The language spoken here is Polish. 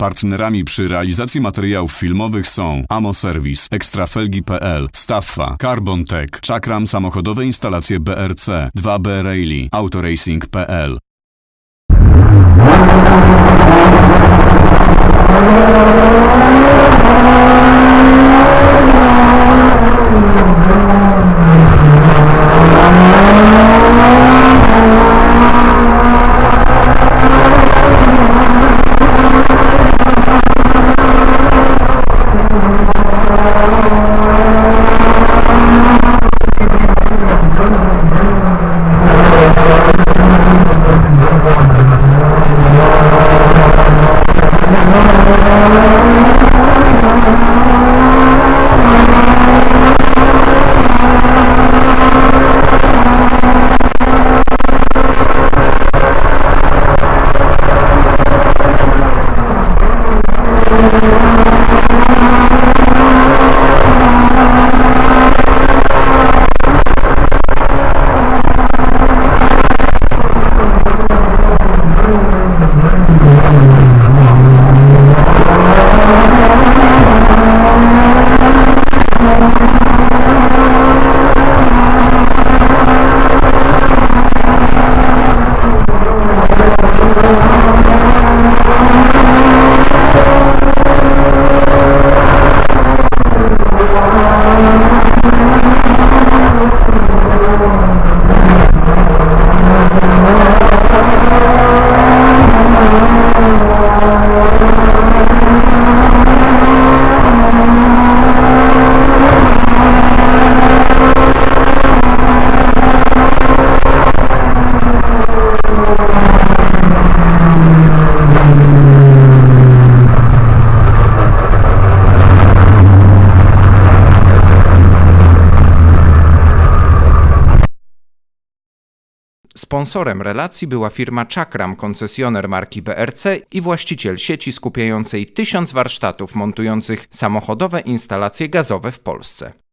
Partnerami przy realizacji materiałów filmowych są Amo Service, Ekstrafelgi.pl, Staffa, Carbon Tech, Czakram Samochodowe Instalacje BRC, 2B Rally, Autoracing.pl. Oh, Sponsorem relacji była firma Czakram, koncesjoner marki BRC i właściciel sieci skupiającej tysiąc warsztatów montujących samochodowe instalacje gazowe w Polsce.